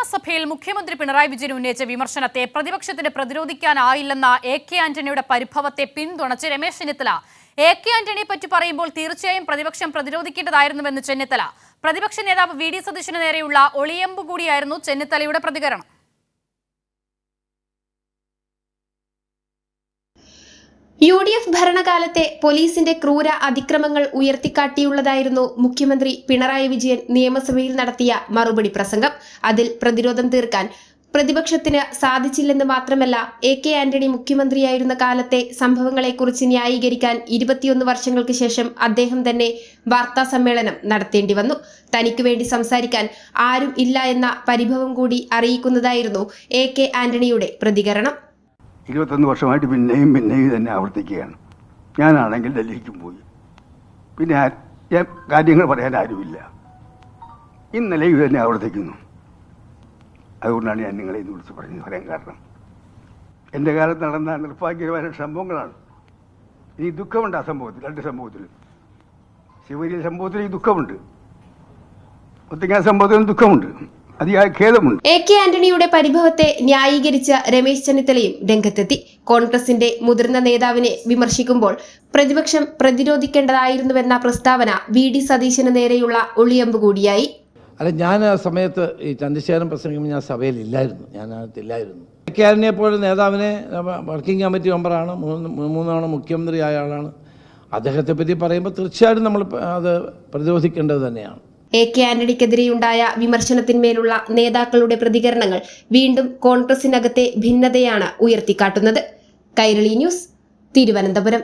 നിയമസഭയിൽ മുഖ്യമന്ത്രി പിണറായി വിജയൻ ഉന്നയിച്ച വിമർശനത്തെ പ്രതിപക്ഷത്തിന് പ്രതിരോധിക്കാനായില്ലെന്ന എ കെ ആന്റണിയുടെ പരിഭവത്തെ പിന്തുണച്ച് രമേശ് ചെന്നിത്തല. എ കെ ആന്റണിയെ പറ്റി പറയുമ്പോൾ തീർച്ചയായും പ്രതിപക്ഷം പ്രതിരോധിക്കേണ്ടതായിരുന്നുവെന്ന് ചെന്നിത്തല. പ്രതിപക്ഷ നേതാവ് വി ഡി സതീശന് നേരെയുള്ള ഒളിയമ്പ് കൂടിയായിരുന്നു ചെന്നിത്തലയുടെ പ്രതികരണം. യു ഡി എഫ് ഭരണകാലത്തെ പോലീസിന്റെ ക്രൂര അതിക്രമങ്ങൾ ഉയർത്തിക്കാട്ടിയുള്ളതായിരുന്നു മുഖ്യമന്ത്രി പിണറായി വിജയൻ നിയമസഭയിൽ നടത്തിയ മറുപടി പ്രസംഗം. അതിൽ പ്രതിരോധം തീർക്കാൻ പ്രതിപക്ഷത്തിന് സാധിച്ചില്ലെന്ന് മാത്രമല്ല എ കെ ആന്റണി മുഖ്യമന്ത്രിയായിരുന്ന കാലത്തെ സംഭവങ്ങളെക്കുറിച്ച് ന്യായീകരിക്കാൻ ഇരുപത്തിയൊന്ന് വർഷങ്ങൾക്ക് ശേഷം അദ്ദേഹം തന്നെ വാർത്താ സമ്മേളനം നടത്തേണ്ടി വന്നു. തനിക്ക് വേണ്ടി സംസാരിക്കാൻ ആരും ഇല്ല എന്ന പരിഭവം കൂടി അറിയിക്കുന്നതായിരുന്നു എ കെ ആന്റണിയുടെ പ്രതികരണം. ഇരുപത്തൊന്ന് വർഷമായിട്ട് പിന്നെയും പിന്നെയും തന്നെ ആവർത്തിക്കുകയാണ്. ഞാനാണെങ്കിൽ ഡൽഹിക്കും പോയി. പിന്നെ ഞാൻ കാര്യങ്ങൾ പറയാൻ ആരുമില്ല. ഇന്നലെ ഇത് തന്നെ ആവർത്തിക്കുന്നു. അതുകൊണ്ടാണ് ഞാൻ നിങ്ങളെ ഇന്ന് വിളിച്ച് പറഞ്ഞു പറയാൻ കാരണം. എന്റെ കാലത്ത് നടന്ന നിർഭാഗ്യകരമായ സംഭവങ്ങളാണ്. ഇനി ദുഃഖമുണ്ട് ആ സംഭവത്തിൽ രണ്ട് സംഭവത്തിലും ശിവരി സംഭവത്തിൽ ഈ ദുഃഖമുണ്ട്. ഒത്തിങ്ങ സംഭവത്തിലും ദുഃഖമുണ്ട്. അതിയായ ഖേദമുണ്ട്. എ കെ ആന്റണിയുടെ പരിഭവത്തെ ന്യായീകരിച്ച രമേശ് ചെന്നിത്തലയും രംഗത്തെത്തി. കോൺഗ്രസിന്റെ മുതിർന്ന നേതാവിനെ വിമർശിക്കുമ്പോൾ പ്രതിപക്ഷം പ്രതിരോധിക്കേണ്ടതായിരുന്നുവെന്ന പ്രസ്താവന വി ഡി സതീശന് നേരെയുള്ള ഒളിയമ്പ് കൂടിയായി. അല്ല ഞാൻ ആ സമയത്ത് ഈ ചന്ദ്രശേഖരൻ പ്രസംഗിക്കുമ്പോൾ ഞാൻ സഭയിലില്ലായിരുന്നു. ഞാൻ അതിനകത്തില്ലായിരുന്നു കേരളനെ പോലെ നേതാവിനെ വർക്കിംഗ് കമ്മിറ്റി മെമ്പറാണ് മൂന്ന് മൂന്നാണ് മുഖ്യമന്ത്രി മുഖ്യമന്ത്രിയായ ആളാണ്. അദ്ദേഹത്തെ പറ്റി പറയുമ്പോൾ തീർച്ചയായിട്ടും നമ്മൾ അത് പ്രതിരോധിക്കേണ്ടത് തന്നെയാണ്. എ കെ ആന്റണിക്കെതിരെയുണ്ടായ വിമർശനത്തിന്മേലുള്ള നേതാക്കളുടെ പ്രതികരണങ്ങൾ വീണ്ടും കോൺഗ്രസിനകത്തെ ഭിന്നതയാണ് ഉയർത്തിക്കാട്ടുന്നത്. കൈരളി ന്യൂസ് തിരുവനന്തപുരം.